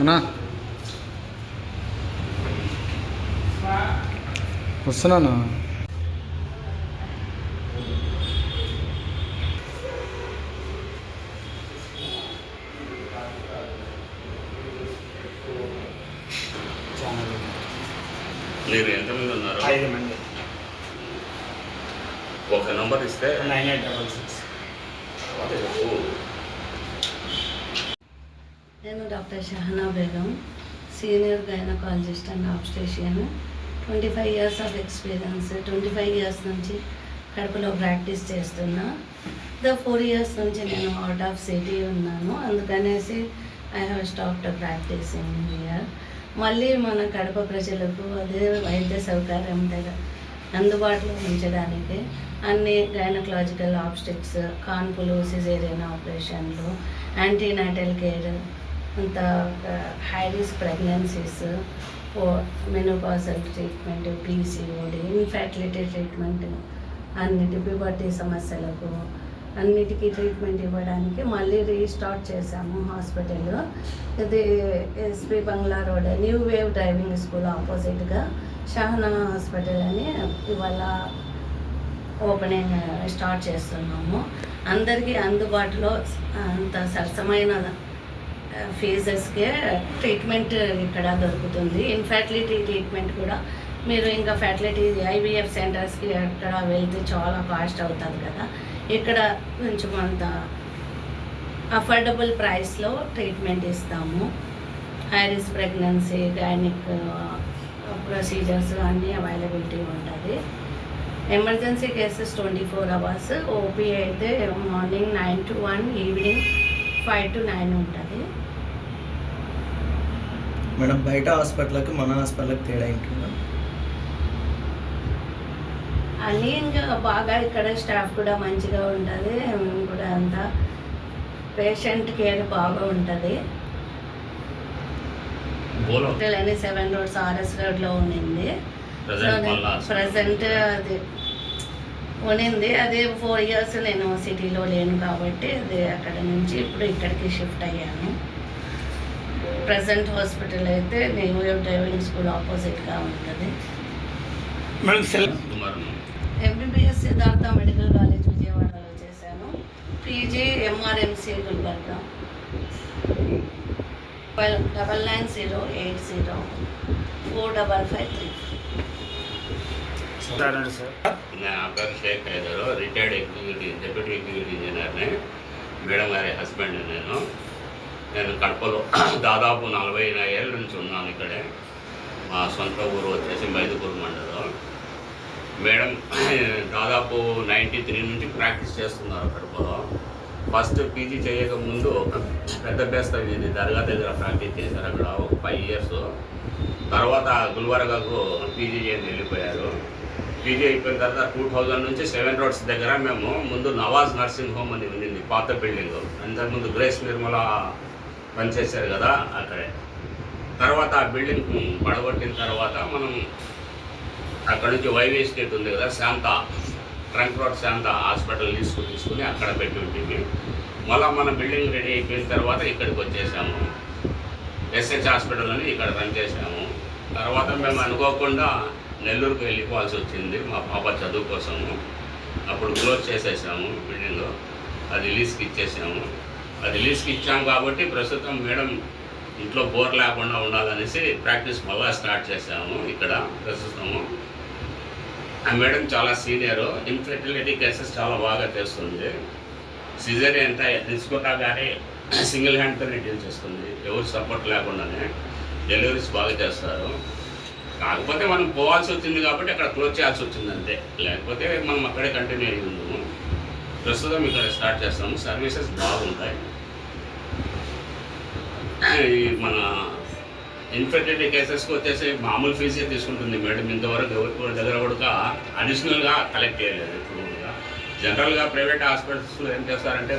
అన్నా. వస్తున్నాను? మీరు ఎంతమంది ఉన్నారు? ఐదు మంది. ఒక నంబర్ ఇస్తే నైన్ ఎయిట్ డబల్ సిక్స్. నేను doctor Shahana Begum senior gynaecologist and obstetrician. Twenty five years of experience twenty five years నుంచి కడపలో ప్రాక్టీస్ చేస్తున్నా. ద ఫోర్ ఇయర్స్ నుంచి నేను అవుట్ ఆఫ్ సిటీ ఉన్నాను. అందుకనేసి I have stopped practicing year మళ్ళీ మన కడప ప్రజలకు అదే వైద్య సౌకర్యం దగ్గర అందుబాటులో ఉంచడానికి అన్ని గైనకలాజికల్ ఆబ్స్టిక్స్ కాన్పులు సిజేరియన్ ఆపరేషన్లు యాంటీనాటల్ కేర్ అంత high risk pregnancies menopausal treatment PCOD infertility treatment అన్నిటి పిబర్టీ సమస్యలకు అన్నిటికీ ట్రీట్మెంట్ ఇవ్వడానికి మళ్ళీ రీస్టార్ట్ చేశాము హాస్పిటల్ ఇది SP bungalow road new wave driving school ఆపోజిట్గా షహనా హాస్పిటల్ అని ఇవాళ ఓపెనింగ్ స్టార్ట్ చేస్తున్నాము. అందరికీ అందుబాటులో అంత సరసమైన ఫీజెస్కే ట్రీట్మెంట్ ఇక్కడ దొరుకుతుంది. ఇన్ఫర్టిలిటీ ట్రీట్మెంట్ కూడా మీరు ఇంకా ఫెర్టిలిటీ ఐవీఎఫ్ సెంటర్స్కి అక్కడ వెళ్తే చాలా కాస్ట్ అవుతుంది కదా. ఇక్కడ కొంచెం అంత అఫోర్డబుల్ ప్రైస్లో ట్రీట్మెంట్ ఇస్తాము. High risk pregnancy gynaec procedures అన్నీ అవైలబిలిటీ ఉంటుంది. Emergency cases twenty four hours OP అయితే morning nine to one evening five to nine ఉంటుంది. మేడం బయట హాస్పిటల్కి మన హాస్పిటల్కి తేడా ఏంటి అన్నీ ఇంకా బాగా ఇక్కడ స్టాఫ్ కూడా మంచిగా ఉంటుంది కూడా అంతా. పేషెంట్ కేర్ బాగా ఉంటుంది. అని సెవెన్ రోడ్స్ ఆర్ఎస్ రోడ్లో ఉండింది ప్రజెంట్ అది ఉన్నింది. అది ఫోర్ ఇయర్స్ నేను సిటీలో లేను కాబట్టి అది అక్కడ నుంచి ఇప్పుడు ఇక్కడికి షిఫ్ట్ అయ్యాను. ప్రజెంట్ హాస్పిటల్ అయితే న్యూ డ్రైవింగ్ స్కూల్ ఆపోజిట్గా ఉంటుంది. ఎంబీబీఎస్ సిద్ధార్థ మెడికల్ కాలేజ్ విజయవాడలో చేశాను. PG MRMC Gulbarga double nine zero eight zero four double five three sir నా పేరు Sheikh Haider retired executive deputy executive ఇంజనీర్ని. Madam గారి హస్బెండ్ నేను. నేను కడపలో దాదాపు నలభై ఏళ్ళ నుంచి ఉన్నాను ఇక్కడే. మా సొంత ఊరు వచ్చేసి మైదుకూరు మండలం. మేడం దాదాపు నైంటీ త్రీ నుంచి ప్రాక్టీస్ చేస్తున్నారు కడపలో. ఫస్ట్ పీజీ చేయక ముందు పెద్ద బేస్త ఇది దర్గా దగ్గర ప్రాక్టీస్ చేశారు అక్కడ ఒక ఫైవ్ ఇయర్స్ తర్వాత గుల్బర్గాకు పీజీ చేసి వెళ్ళిపోయారు. పీజీ అయిపోయిన తర్వాత టూ థౌజండ్ నుంచి సెవెన్ రోడ్స్ దగ్గర మేము ముందు నవాజ్ నర్సింగ్ హోమ్ అని ఉండింది పాత బిల్డింగ్ అంతకుముందు గ్రేస్ నిర్మల పనిచేశారు కదా అక్కడే. తర్వాత ఆ బిల్డింగ్ పడగొట్టిన తర్వాత మనం అక్కడ నుంచి వైవీ స్టేట్ ఉంది కదా Shanta. Trunk road Shanta hospital తీసుకుని తీసుకుని అక్కడ పెట్టి ఉంటుంది మళ్ళీ మన బిల్డింగ్ రెడీ అయిపోయిన తర్వాత ఇక్కడికి వచ్చేసాము. ఎస్హెచ్ హాస్పిటల్ అని ఇక్కడ రన్ చేసాము తర్వాత మేము అనుకోకుండా నెల్లూరుకు వెళ్ళిపోవాల్సి వచ్చింది మా పాప చదువు కోసము. అప్పుడు క్లోజ్ చేసేసాము బిల్డింగ్. అది లీజ్కి ఇచ్చేసాము. అది లీజ్కి ఇచ్చాము కాబట్టి ప్రస్తుతం మేడం ఇంట్లో బోర్ లేకుండా ఉండాలనేసి ప్రాక్టీస్ మళ్ళా స్టార్ట్ చేసాము ఇక్కడ ప్రస్తుతము. ఆ మేడం చాలా సీనియర్. ఇన్ఫెర్టిలిటీ కేసెస్ చాలా బాగా చేస్తుంది. సిజరీ ఎంత తీసుకున్నా కానీ సింగిల్ హ్యాండ్తోనే డీల్ చేస్తుంది. ఎవరు సపోర్ట్ లేకుండానే డెలివరీస్ బాగా చేస్తారు. కాకపోతే మనం పోవాల్సి వచ్చింది కాబట్టి అక్కడ క్లోజ్ చేయాల్సి వచ్చింది అంతే. లేకపోతే మనం అక్కడే కంటిన్యూ అయ్యి ఉన్నాము ప్రస్తుతం ఇక్కడ స్టార్ట్ చేస్తాము. సర్వీసెస్ బాగుంటాయి. మన ఇన్ఫెర్టిలిటీ కేసెస్కి వచ్చేసి మామూలు ఫీజే తీసుకుంటుంది మేడం. ఇంతవరకు ఎవరి దగ్గర కూడా అడిషనల్గా కలెక్ట్ చేయలేదు ఇప్పుడు కూడా. జనరల్గా ప్రైవేట్ హాస్పిటల్స్లో ఏం చేస్తారంటే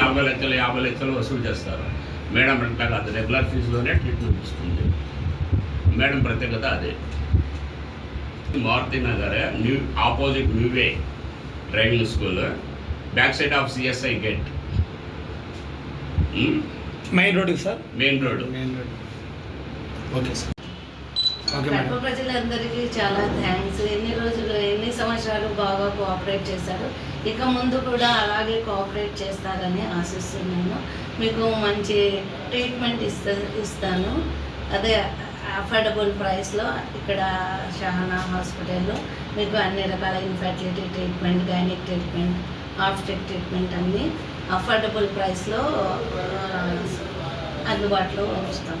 నలభై లక్షలు యాభై లక్షలు వసూలు చేస్తారు. మేడం అంటే కాదు రెగ్యులర్ ఫీజులోనే ట్రీట్మెంట్ ఇస్తుంది. మేడం ప్రత్యేకత అదే. Maruti Nagar new opposite new way driving school back side of CSI gate main రోడ్కి sir? Main road main road okay sir. Kadapa ప్రజలందరికీ చాలా థ్యాంక్స్. ఎన్ని రోజులు ఎన్ని సంవత్సరాలు బాగా కోఆపరేట్ చేశారు? ఇక ముందు కూడా అలాగే కోఆపరేట్ చేస్తారని ఆశిస్తున్నాను. మీకు మంచి ట్రీట్మెంట్ ఇస్తా ఇస్తాను. అదే అఫోర్డబుల్ ప్రైస్లో ఇక్కడ షహానా హాస్పిటల్లో మీకు అన్ని రకాల infertility treatment gynaec treatment obstetric treatment అన్నీ అఫోర్డబుల్ ప్రైస్లో అందుబాటులో ఉంచుతాం